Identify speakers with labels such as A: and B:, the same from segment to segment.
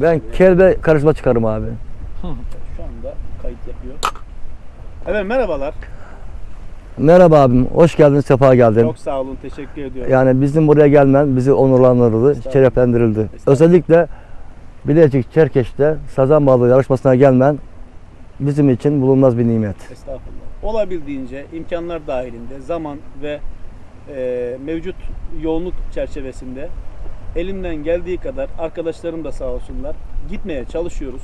A: Ben kelbe karışma çıkarım abi.
B: Şu anda kayıt yapıyor. Evet merhabalar.
A: Merhaba abim. Hoş geldin, sefa geldin.
B: Çok sağ olun. Teşekkür ediyorum.
A: Yani bizim buraya gelmen bizi onurlandırdı, şereflendirildi. Özellikle Bilecik Çerkeş'te sazan balığı yarışmasına gelmen bizim için bulunmaz bir nimet.
B: Estağfurullah. Olabildiğince imkanlar dahilinde zaman ve e, mevcut yoğunluk çerçevesinde elimden geldiği kadar arkadaşlarım da sağ olsunlar gitmeye çalışıyoruz.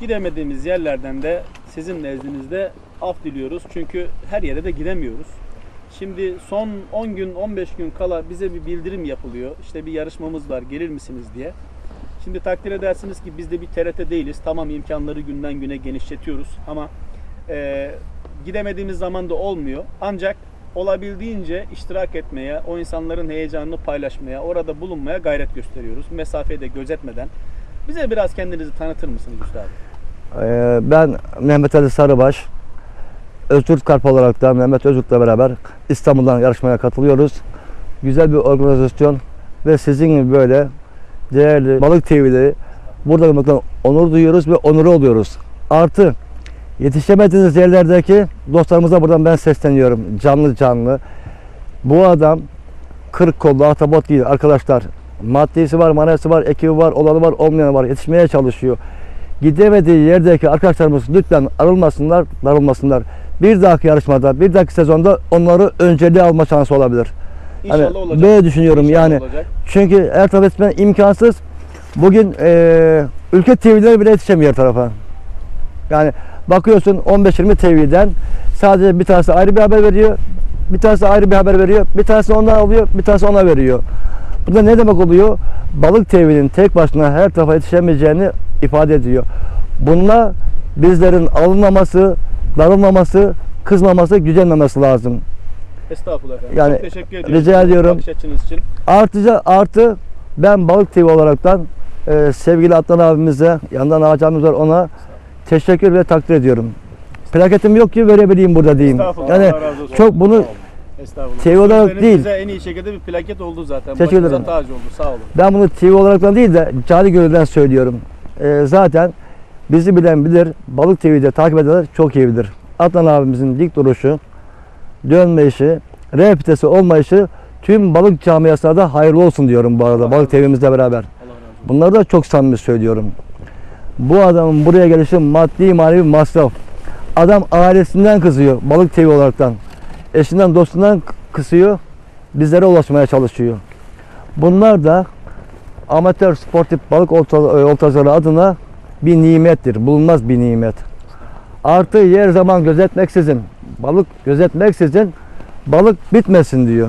B: Gidemediğimiz yerlerden de sizin nezdinizde af diliyoruz. Çünkü her yere de gidemiyoruz. Şimdi son 10 gün 15 gün kala bize bir bildirim yapılıyor. İşte bir yarışmamız var gelir misiniz diye. Şimdi takdir edersiniz ki biz de bir TRT değiliz. Tamam imkanları günden güne genişletiyoruz ama e, gidemediğimiz zaman da olmuyor. Ancak olabildiğince iştirak etmeye, o insanların heyecanını paylaşmaya, orada bulunmaya gayret gösteriyoruz. Mesafeyi de gözetmeden. Bize biraz kendinizi tanıtır mısınız abi?
A: Ee, ben Mehmet Ali Sarıbaş, Öztürk Karp olarak da Mehmet Öztürk'le beraber İstanbul'dan yarışmaya katılıyoruz. Güzel bir organizasyon ve sizin gibi böyle değerli balık TV'leri burada olmaktan onur duyuyoruz ve onuru oluyoruz. Artı yetişemediğiniz yerlerdeki dostlarımıza buradan ben sesleniyorum canlı canlı. Bu adam kırık kollu ahtapot değil arkadaşlar. Maddesi var, maneviyası var, ekibi var, olanı var, olmayanı var. Yetişmeye çalışıyor. Gidemediği yerdeki arkadaşlarımız lütfen arılmasınlar, darılmasınlar. Bir dahaki yarışmada, bir dahaki sezonda onları önceliğe alma şansı olabilir.
B: İnşallah
A: Hani
B: olacak.
A: Böyle düşünüyorum
B: İnşallah
A: yani.
B: olacak.
A: Çünkü her taraf imkansız. Bugün eee ülke TV'leri bile yetişemiyor tarafa. Yani bakıyorsun 15-20 TV'den sadece bir tanesi ayrı bir haber veriyor. Bir tanesi ayrı bir haber veriyor. Bir tanesi ondan alıyor, bir tanesi ona veriyor. Bu da ne demek oluyor? Balık TV'nin tek başına her tarafa yetişemeyeceğini ifade ediyor. Bununla bizlerin alınmaması, darılmaması, kızmaması, gücenmemesi lazım.
B: Estağfurullah efendim.
A: Yani
B: Çok teşekkür ediyorum.
A: rica ediyorum.
B: Bakış açınız için.
A: Artıca artı ben Balık TV olaraktan e, sevgili Adnan abimize, yandan Ağaç abimiz var ona teşekkür ve takdir ediyorum. Plaketim yok ki verebileyim burada diyeyim. Yani çok bunu
B: Estağfurullah.
A: TV olarak değil.
B: En iyi şekilde bir plaket oldu zaten.
A: Teşekkür ederim.
B: tac oldu. Sağ olun.
A: ben bunu TV olaraktan değil de cari gönülden söylüyorum. E, zaten bizi bilen bilir, Balık TV'de takip edenler çok iyi bilir. Adnan abimizin dik duruşu, dönme işi, repitesi olmayışı tüm balık camiasına da hayırlı olsun diyorum bu arada.
B: Allah
A: Balık. TV'mizle beraber.
B: Allah razı olsun.
A: Bunları da çok samimi söylüyorum. Bu adamın buraya gelişi maddi manevi masraf. Adam ailesinden kızıyor balık TV olaraktan. Eşinden dostundan kısıyor. Bizlere ulaşmaya çalışıyor. Bunlar da amatör sportif balık olta, e, oltacıları adına bir nimettir. Bulunmaz bir nimet. Artı yer zaman gözetmeksizin, balık gözetmeksizin balık bitmesin diyor.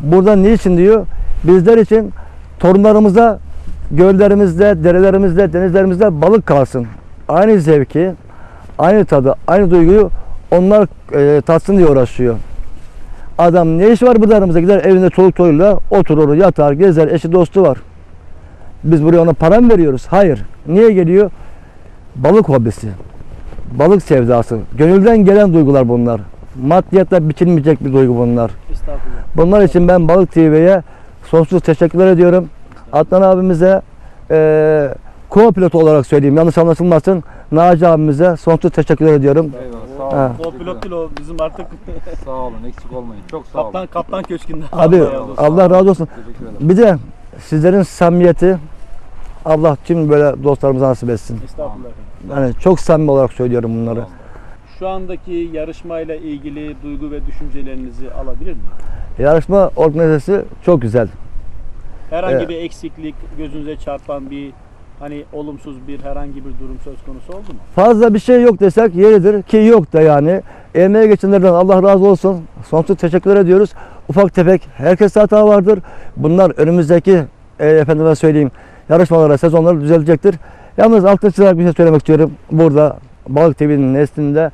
A: Burada niçin diyor? Bizler için torunlarımıza göllerimizde, derelerimizde, denizlerimizde balık kalsın. Aynı zevki, aynı tadı, aynı duyguyu onlar e, tatsın diye uğraşıyor. Adam ne iş var burada aramızda gider evinde çoluk çocuğuyla oturur, yatar, gezer, eşi dostu var. Biz buraya ona para mı veriyoruz? Hayır. Niye geliyor? Balık hobisi. Balık sevdası. Gönülden gelen duygular bunlar. Maddiyatla biçilmeyecek bir duygu bunlar. Bunlar için ben Balık TV'ye sonsuz teşekkürler ediyorum. Adnan abimize eee co-pilot olarak söyleyeyim yanlış anlaşılmasın. Naci abimize sonsuz teşekkürler ediyorum.
C: Eyvallah, sağ olun.
B: O pilot değil o bizim artık
C: Sağ olun, eksik olmayın. Çok sağ olun.
B: kaptan kaptan köşkünde.
A: Abi
B: Allah razı olsun.
A: Allah razı olsun.
C: Teşekkür ederim.
A: Bir de sizlerin samimiyeti Allah tüm böyle dostlarımıza nasip etsin.
B: Estağfurullah.
A: Yani çok samimi olarak söylüyorum bunları.
B: Şu andaki yarışmayla ilgili duygu ve düşüncelerinizi alabilir miyim?
A: Yarışma organizasyonu çok güzel.
B: Herhangi
A: Evet.
B: bir eksiklik, gözünüze çarpan bir hani olumsuz bir herhangi bir durum söz konusu oldu mu?
A: Fazla bir şey yok desek yeridir ki yok da yani. Emeğe geçenlerden Allah razı olsun. Sonsuz teşekkür ediyoruz. Ufak tefek herkes hata vardır. Bunlar önümüzdeki e, efendime söyleyeyim yarışmalara, sezonlara düzelecektir. Yalnız altını çizerek bir şey söylemek istiyorum. Burada Balık TV'nin neslinde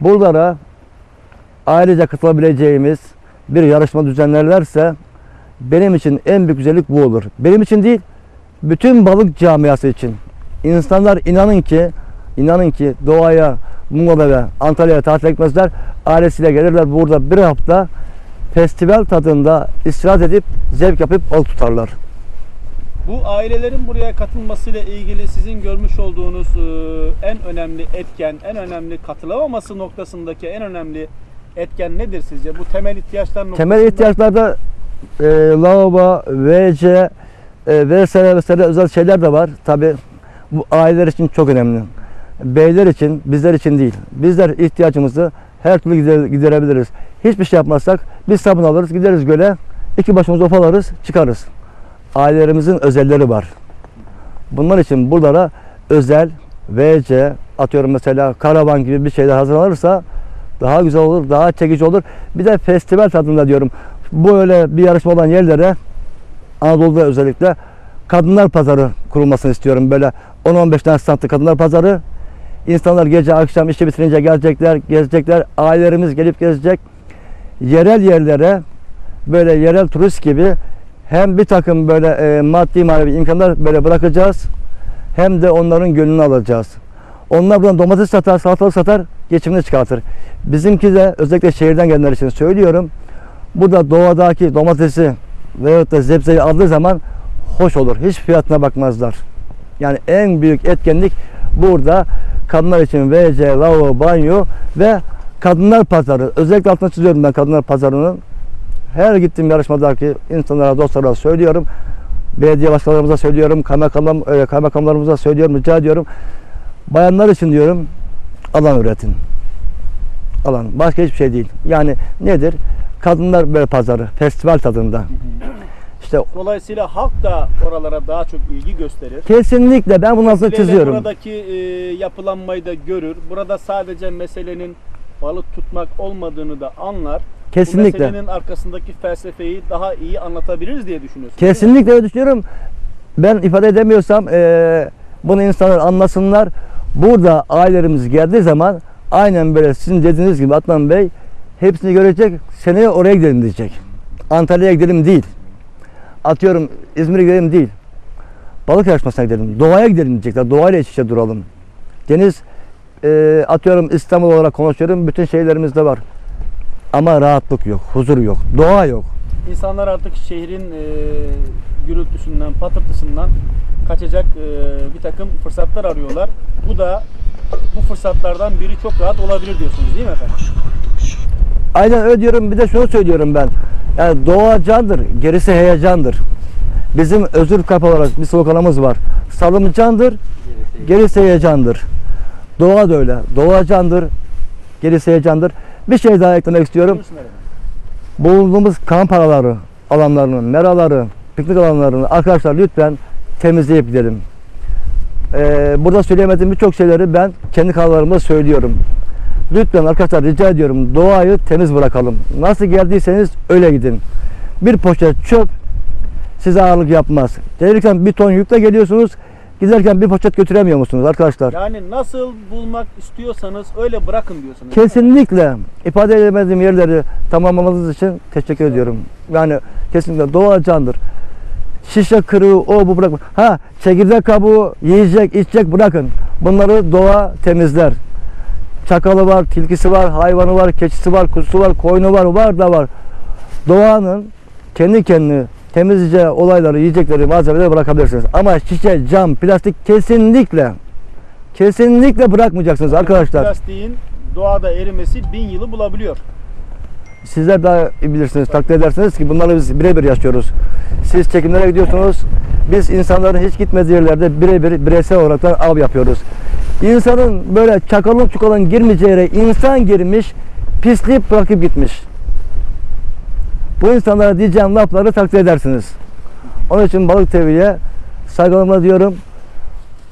A: buralara ailece katılabileceğimiz bir yarışma düzenlerlerse benim için en büyük güzellik bu olur. Benim için değil, bütün balık camiası için. İnsanlar inanın ki, inanın ki doğaya, Muğla'da ve Antalya'ya tatil etmezler. Ailesiyle gelirler burada bir hafta festival tadında istirahat edip zevk yapıp balık tutarlar.
B: Bu ailelerin buraya katılmasıyla ilgili sizin görmüş olduğunuz e, en önemli etken, en önemli katılamaması noktasındaki en önemli etken nedir sizce? Bu temel ihtiyaçlar noktasında.
A: Temel ihtiyaçlarda e, lavabo, WC e, vesaire vesaire özel şeyler de var. Tabi bu aileler için çok önemli. Beyler için, bizler için değil. Bizler ihtiyacımızı her türlü gider- giderebiliriz. Hiçbir şey yapmazsak biz sabun alırız, gideriz göle, iki başımızı ofalarız, çıkarız. Ailelerimizin özelleri var. Bunlar için buralara özel WC, atıyorum mesela karavan gibi bir şeyler hazırlanırsa daha güzel olur, daha çekici olur. Bir de festival tadında diyorum. Bu öyle bir yarışma olan yerlere Anadolu'da özellikle kadınlar pazarı kurulmasını istiyorum. Böyle 10-15 tane standlı kadınlar pazarı. İnsanlar gece akşam işi bitirince gelecekler, gezecekler. Ailelerimiz gelip gezecek. Yerel yerlere böyle yerel turist gibi hem bir takım böyle e, maddi manevi imkanlar böyle bırakacağız. Hem de onların gönlünü alacağız. Onlar buradan domates satar, salatalık satar, geçimini çıkartır. Bizimki de özellikle şehirden gelenler için söylüyorum. Burada doğadaki domatesi veyahut da zebzeyi aldığı zaman hoş olur. Hiç fiyatına bakmazlar. Yani en büyük etkinlik burada kadınlar için WC, lavabo, banyo ve kadınlar pazarı. Özellikle altına çiziyorum ben kadınlar pazarının. Her gittiğim yarışmadaki insanlara, dostlara söylüyorum. Belediye başkanlarımıza söylüyorum, kaymakam, e, kaymakamlarımıza söylüyorum, rica ediyorum. Bayanlar için diyorum, alan üretin. Alan. Başka hiçbir şey değil. Yani nedir? Kadınlar böyle pazarı, festival tadında. İşte
B: Dolayısıyla halk da oralara daha çok ilgi gösterir.
A: kesinlikle ben altını
B: Vesileyle
A: çiziyorum.
B: Buradaki e, yapılanmayı da görür. Burada sadece meselenin balık tutmak olmadığını da anlar. Bu
A: Kesinlikle.
B: meselenin arkasındaki felsefeyi daha iyi anlatabiliriz diye mi?
A: Kesinlikle öyle düşünüyorum. Ben ifade edemiyorsam eee, bunu insanlar anlasınlar. Burada ailelerimiz geldiği zaman aynen böyle sizin dediğiniz gibi Adnan Bey hepsini görecek. Seneye oraya gidelim diyecek. Antalya'ya gidelim değil. Atıyorum İzmir'e gidelim değil. Balık yarışmasına gidelim. Doğaya gidelim diyecekler. Doğayla iç içe duralım. Deniz eee, atıyorum İstanbul olarak konuşuyorum. Bütün şeylerimizde var. Ama rahatlık yok, huzur yok, doğa yok.
B: İnsanlar artık şehrin e, gürültüsünden, patırtısından kaçacak e, bir takım fırsatlar arıyorlar. Bu da bu fırsatlardan biri çok rahat olabilir diyorsunuz değil mi efendim?
A: Aynen öyle diyorum. Bir de şunu söylüyorum ben. Yani doğa candır, gerisi heyecandır. Bizim özür kalp olarak bir sloganımız var. Salım candır, gerisi heyecandır. Doğa da öyle. Doğa candır, gerisi heyecandır. Bir şey daha eklemek istiyorum. Bulunduğumuz kamp araları, alanlarını, meraları, piknik alanlarını arkadaşlar lütfen temizleyip gidelim. Ee, burada söyleyemediğim birçok şeyleri ben kendi kanallarımda söylüyorum. Lütfen arkadaşlar rica ediyorum doğayı temiz bırakalım. Nasıl geldiyseniz öyle gidin. Bir poşet çöp size ağırlık yapmaz. Gelirken bir ton yükle geliyorsunuz. Giderken bir poşet götüremiyor musunuz arkadaşlar?
B: Yani nasıl bulmak istiyorsanız öyle bırakın diyorsunuz.
A: Kesinlikle ifade edemediğim yerleri tamamlamanız için teşekkür ediyorum. Yani kesinlikle doğa candır. Şişe kırığı o bu bırakma. Ha çekirdek kabuğu yiyecek içecek bırakın. Bunları doğa temizler. Çakalı var, tilkisi var, hayvanı var, keçisi var, kuzusu var, koyunu var, var da var. Doğanın kendi kendini temizleyeceği olayları, yiyecekleri, malzemeleri bırakabilirsiniz. Ama şişe, cam, plastik kesinlikle kesinlikle bırakmayacaksınız arkadaşlar.
B: Plastiğin doğada erimesi bin yılı bulabiliyor.
A: Sizler daha iyi bilirsiniz, takdir edersiniz ki bunları biz birebir yaşıyoruz. Siz çekimlere gidiyorsunuz, biz insanların hiç gitmediği yerlerde birebir bireysel olarak av yapıyoruz. İnsanın böyle çakalın çukalın girmeyeceği yere insan girmiş, pislik bırakıp gitmiş. Bu insanlara diyeceğim lafları takdir edersiniz. Onun için Balık TV'ye saygılarımla diyorum.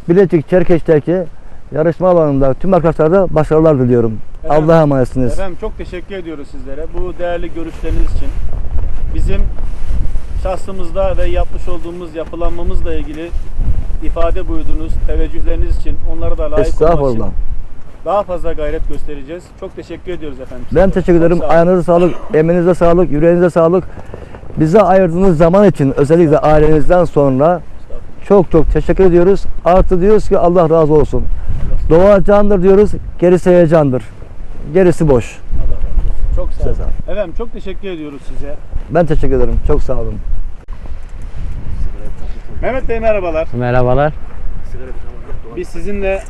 A: Bilecik Çerkeş'teki yarışma alanında tüm arkadaşlara başarılar diliyorum. Allah'a emanetsiniz.
B: Efendim çok teşekkür ediyoruz sizlere. Bu değerli görüşleriniz için. Bizim şahsımızda ve yapmış olduğumuz yapılanmamızla ilgili ifade buyurduğunuz teveccühleriniz için onlara da layık olmak için daha fazla gayret göstereceğiz. Çok teşekkür ediyoruz efendim.
A: Ben teşekkür ederim.
B: sağ.
A: Ayağınıza sağlık, emeğinize sağlık, yüreğinize sağlık. Bize ayırdığınız zaman için özellikle ailenizden sonra çok çok teşekkür ediyoruz. Artı diyoruz ki Allah razı olsun. Doğa candır diyoruz, gerisi heyecandır. Gerisi boş.
B: Allah razı olsun. Çok sağ olun. Efendim çok teşekkür ediyoruz size.
A: Ben teşekkür ederim. Çok sağ olun.
B: Mehmet Bey merhabalar.
D: Merhabalar.
B: Biz sizinle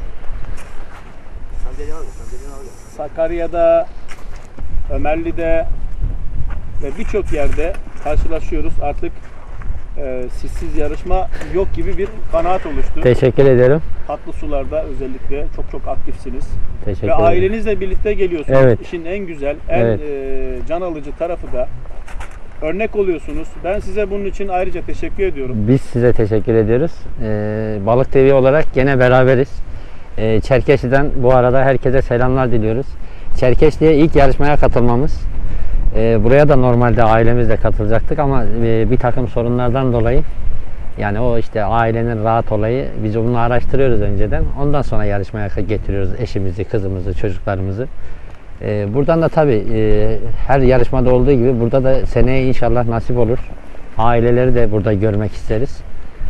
B: Sakarya'da, Ömerli'de ve birçok yerde karşılaşıyoruz. Artık e, sizsiz yarışma yok gibi bir kanaat oluştu.
D: Teşekkür ederim.
B: Tatlı sularda özellikle çok çok aktifsiniz.
D: Teşekkür
B: Ve
D: ederim.
B: ailenizle birlikte geliyorsunuz.
D: Evet.
B: İşin en güzel, en
D: Evet.
B: e, can alıcı tarafı da örnek oluyorsunuz. Ben size bunun için ayrıca teşekkür ediyorum.
D: Biz size teşekkür ediyoruz. Ee, Balık TV olarak gene beraberiz. Ee, Çerkeşli'den bu arada herkese selamlar diliyoruz. Çerkeşli'ye ilk yarışmaya katılmamız. Ee, buraya da normalde ailemizle katılacaktık ama e, bir takım sorunlardan dolayı yani o işte ailenin rahat olayı biz bunu araştırıyoruz önceden. Ondan sonra yarışmaya getiriyoruz eşimizi, kızımızı, çocuklarımızı. Ee, buradan da tabii e, her yarışmada olduğu gibi burada da seneye inşallah nasip olur. Aileleri de burada görmek isteriz.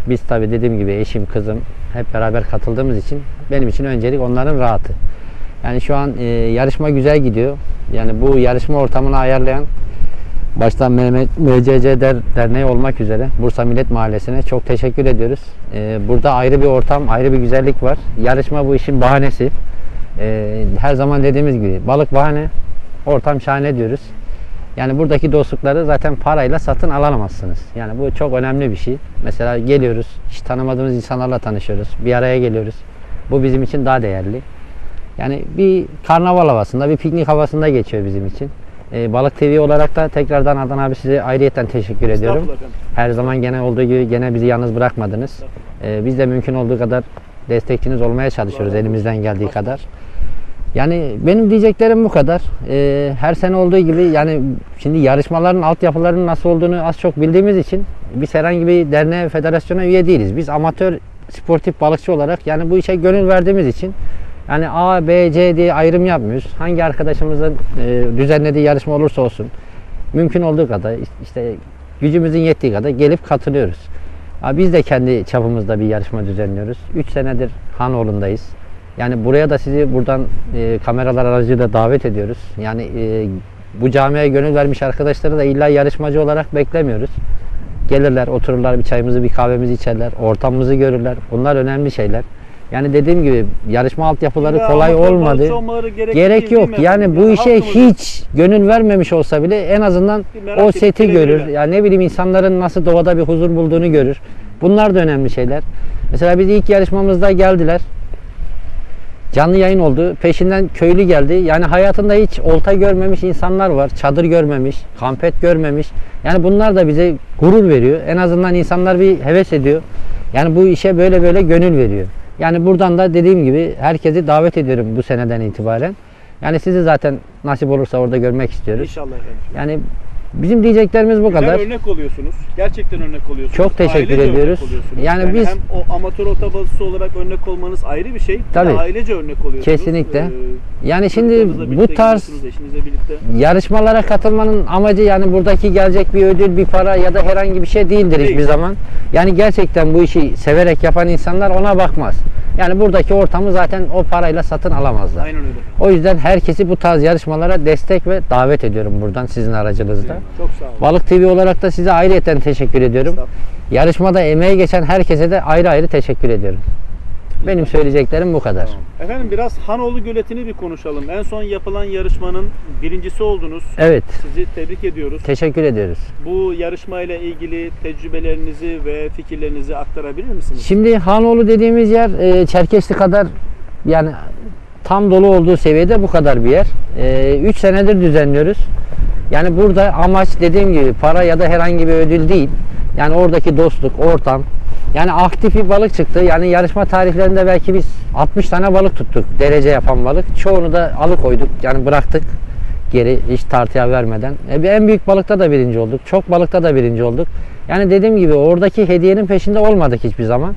D: Biz tabii dediğim gibi eşim, kızım hep beraber katıldığımız için benim için öncelik onların rahatı. Yani şu an e, yarışma güzel gidiyor. Yani bu yarışma ortamını ayarlayan başta MCC Der, Derneği olmak üzere Bursa Millet Mahallesi'ne çok teşekkür ediyoruz. E, burada ayrı bir ortam, ayrı bir güzellik var. Yarışma bu işin bahanesi. E, her zaman dediğimiz gibi balık bahane, ortam şahane diyoruz. Yani buradaki dostlukları zaten parayla satın alamazsınız. Yani bu çok önemli bir şey. Mesela geliyoruz, hiç tanımadığımız insanlarla tanışıyoruz. Bir araya geliyoruz. Bu bizim için daha değerli. Yani bir karnaval havasında, bir piknik havasında geçiyor bizim için. Ee, Balık TV olarak da tekrardan Adnan abi size ayrıyeten teşekkür ediyorum. Her zaman gene olduğu gibi gene bizi yalnız bırakmadınız. Ee, biz de mümkün olduğu kadar destekçiniz olmaya çalışıyoruz elimizden geldiği kadar. Yani benim diyeceklerim bu kadar. Ee, her sene olduğu gibi yani şimdi yarışmaların altyapılarının nasıl olduğunu az çok bildiğimiz için biz herhangi bir derneğe, federasyona üye değiliz. Biz amatör sportif balıkçı olarak yani bu işe gönül verdiğimiz için yani A, B, C diye ayrım yapmıyoruz. Hangi arkadaşımızın e, düzenlediği yarışma olursa olsun mümkün olduğu kadar işte gücümüzün yettiği kadar gelip katılıyoruz. Biz de kendi çapımızda bir yarışma düzenliyoruz. 3 senedir Hanoğlu'ndayız. Yani buraya da sizi buradan e, kameralar aracıyla davet ediyoruz. Yani e, bu camiye gönül vermiş arkadaşları da illa yarışmacı olarak beklemiyoruz. Gelirler, otururlar, bir çayımızı, bir kahvemizi içerler, ortamımızı görürler. Bunlar önemli şeyler. Yani dediğim gibi yarışma altyapıları
B: İlla
D: kolay olmadı.
B: gerek
D: Gerek
B: değil,
D: yok. Yani
B: efendim?
D: bu işe hiç gönül vermemiş olsa bile en azından o seti görür.
B: gelebilirler.
D: Yani ne bileyim insanların nasıl doğada bir huzur bulduğunu görür. Bunlar da önemli şeyler. Mesela biz ilk yarışmamızda geldiler. Canlı yayın oldu. Peşinden köylü geldi. Yani hayatında hiç olta görmemiş insanlar var. Çadır görmemiş, kampet görmemiş. Yani bunlar da bize gurur veriyor. En azından insanlar bir heves ediyor. Yani bu işe böyle böyle gönül veriyor. Yani buradan da dediğim gibi herkesi davet ediyorum bu seneden itibaren. Yani sizi zaten nasip olursa orada görmek istiyoruz.
B: İnşallah efendim.
D: Yani bizim diyeceklerimiz bu
B: Güzel
D: kadar.
B: örnek oluyorsunuz. Gerçekten örnek oluyorsunuz.
D: Çok teşekkür
B: Ailece
D: ediyoruz.
B: oluyorsunuz.
D: Yani biz-
B: hem o amatör otobalısı olarak örnek olmanız ayrı bir şey. bir
D: Tabii.
B: ailece örnek oluyorsunuz.
D: Kesinlikle.
B: Ee,
D: Yani şimdi bu tarz yarışmalara katılmanın amacı yani buradaki gelecek bir ödül, bir para ya da herhangi bir şey değildir
B: Değil.
D: hiçbir zaman. Yani gerçekten bu işi severek yapan insanlar ona bakmaz. Yani buradaki ortamı zaten o parayla satın alamazlar.
B: Aynen öyle.
D: O yüzden herkesi bu tarz yarışmalara destek ve davet ediyorum buradan sizin aracınızda.
B: Çok sağ olun.
D: Balık TV olarak da size ayrıyeten teşekkür ediyorum. Yarışmada emeği geçen herkese de ayrı ayrı teşekkür ediyorum. Benim söyleyeceklerim bu kadar.
B: Efendim biraz Hanoğlu Göleti'ni bir konuşalım. En son yapılan yarışmanın birincisi oldunuz.
D: Evet,
B: Sizi tebrik ediyoruz.
D: teşekkür ediyoruz.
B: Bu yarışmayla ilgili tecrübelerinizi ve fikirlerinizi aktarabilir misiniz?
D: Şimdi Hanoğlu dediğimiz yer e, Çerkeşli kadar yani tam dolu olduğu seviyede bu kadar bir yer. 3 senedir düzenliyoruz. Yani burada amaç dediğim gibi para ya da herhangi bir ödül değil. Yani oradaki dostluk, ortam. Yani aktif bir balık çıktı. Yani yarışma tarihlerinde belki biz 60 tane balık tuttuk. Derece yapan balık. Çoğunu da alıkoyduk. Yani bıraktık geri hiç tartıya vermeden. E, en büyük balıkta da birinci olduk. Çok balıkta da birinci olduk. Yani dediğim gibi oradaki hediyenin peşinde olmadık hiçbir zaman.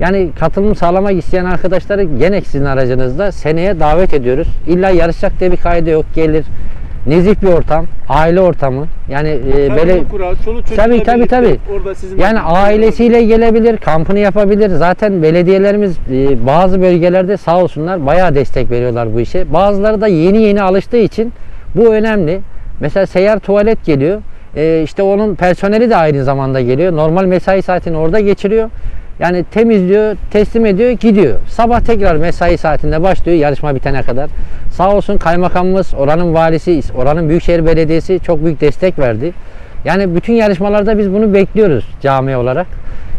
D: Yani katılım sağlamak isteyen arkadaşları gene sizin aracınızda seneye davet ediyoruz. İlla yarışacak diye bir kaydı yok. Gelir. Nezih bir ortam, aile ortamı. Yani e, böyle
B: kurar, çoluk çocukla
D: Tabii, tabii, tabii.
B: Orada sizin
D: yani ailesiyle gelebilir, kampını yapabilir. Zaten belediyelerimiz e, bazı bölgelerde sağ olsunlar bayağı destek veriyorlar bu işe. Bazıları da yeni yeni alıştığı için bu önemli. Mesela seyyar tuvalet geliyor. E, işte onun personeli de aynı zamanda geliyor. Normal mesai saatini orada geçiriyor. Yani temizliyor, teslim ediyor, gidiyor. Sabah tekrar mesai saatinde başlıyor yarışma bitene kadar. Sağ olsun kaymakamımız, oranın valisi, oranın Büyükşehir Belediyesi çok büyük destek verdi. Yani bütün yarışmalarda biz bunu bekliyoruz cami olarak.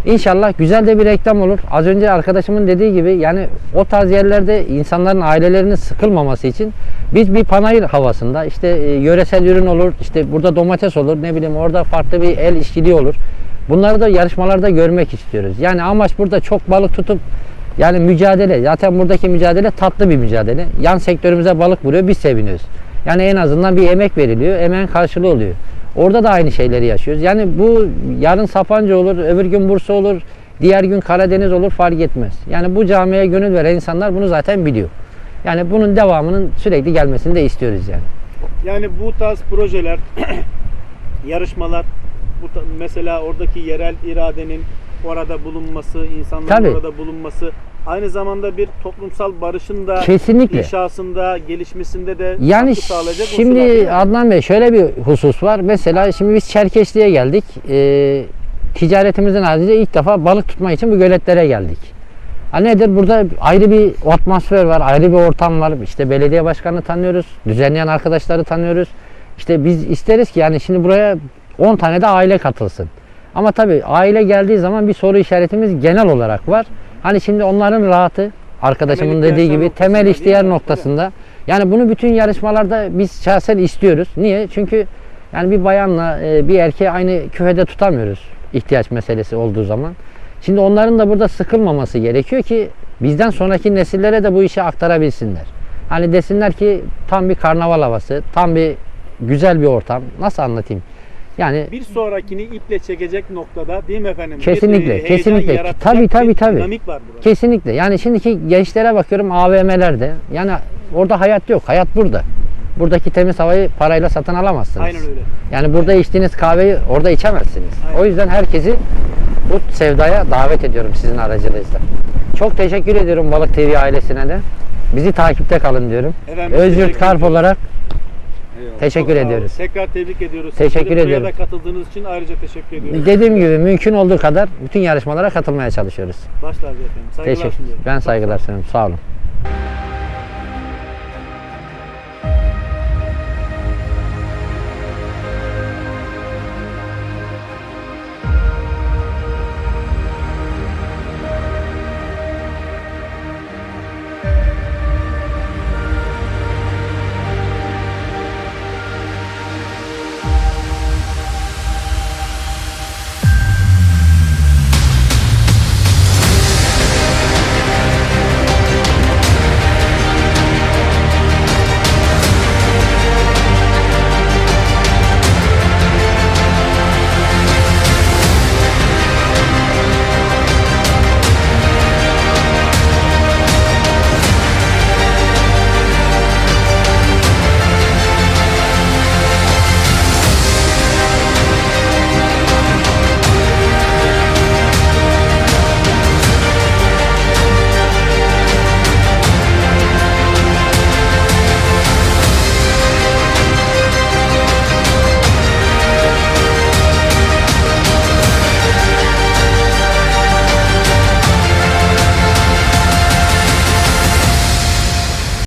D: İnşallah güzel de bir reklam olur. Az önce arkadaşımın dediği gibi yani o tarz yerlerde insanların ailelerinin sıkılmaması için biz bir panayır havasında işte e, yöresel ürün olur, işte burada domates olur, ne bileyim orada farklı bir el işçiliği olur. Bunları da yarışmalarda görmek istiyoruz. Yani amaç burada çok balık tutup yani mücadele. Zaten buradaki mücadele tatlı bir mücadele. Yan sektörümüze balık vuruyor, biz seviniyoruz. Yani en azından bir emek veriliyor, emeğin karşılığı oluyor. Orada da aynı şeyleri yaşıyoruz. Yani bu yarın Sapanca olur, öbür gün Bursa olur, diğer gün Karadeniz olur fark etmez. Yani bu camiye gönül veren insanlar bunu zaten biliyor. Yani bunun devamının sürekli gelmesini de istiyoruz yani.
B: Yani bu tarz projeler, yarışmalar, bu mesela oradaki yerel iradenin orada bulunması, insanların
D: Tabii.
B: orada bulunması aynı zamanda bir toplumsal barışın da
D: Kesinlikle.
B: inşasında, gelişmesinde de
D: Yani
B: sağlayacak
D: şimdi? Adnan Bey şöyle bir husus var. Mesela şimdi biz Çerkeşli'ye geldik. Ee, ticaretimizin haricinde ilk defa balık tutmak için bu göletlere geldik. Ha nedir? Burada ayrı bir atmosfer var, ayrı bir ortam var. İşte belediye başkanını tanıyoruz, düzenleyen arkadaşları tanıyoruz. İşte biz isteriz ki yani şimdi buraya 10 tane de aile katılsın. Ama tabii aile geldiği zaman bir soru işaretimiz genel olarak var. Hani şimdi onların rahatı, arkadaşımın
B: Temel
D: dediği gibi temel
B: değil mi?
D: noktasında. Yani bunu bütün yarışmalarda biz şahsen istiyoruz. Niye? Çünkü yani bir bayanla e, bir erkeği aynı küfede tutamıyoruz ihtiyaç meselesi olduğu zaman. Şimdi onların da burada sıkılmaması gerekiyor ki bizden sonraki nesillere de bu işi aktarabilsinler. Hani desinler ki tam bir karnaval havası, tam bir güzel bir ortam. Nasıl anlatayım? Yani
B: bir sonrakini iple çekecek noktada değil mi efendim?
D: Kesinlikle,
B: Bir,
D: kesinlikle. Tabii, tabii, tabii.
B: Dinamik var burada.
D: Kesinlikle. Yani şimdiki gençlere bakıyorum AVM'lerde. Yani orada hayat yok. Hayat burada. Buradaki temiz havayı parayla satın alamazsınız.
B: Aynen öyle.
D: Yani burada içtiğiniz kahveyi orada içemezsiniz.
B: Aynen.
D: O yüzden herkesi bu sevdaya davet ediyorum sizin aracılığınızla. Çok teşekkür ediyorum Balık TV ailesine de. Bizi takipte kalın diyorum.
B: Efendim, teşekkür
D: Karp olarak
C: Eyvallah.
D: teşekkür
B: Çok
D: ediyoruz.
B: Tekrar tebrik ediyoruz.
D: Teşekkür
B: Sizleri buraya
D: ediyorum.
B: da katıldığınız için ayrıca teşekkür ediyoruz.
D: Dediğim gibi mümkün olduğu kadar bütün yarışmalara katılmaya çalışıyoruz.
B: Başlar efendim. Saygılar
D: Teşekkür.
B: sunuyorum.
D: Ben saygılar sunuyorum. Sağ olun.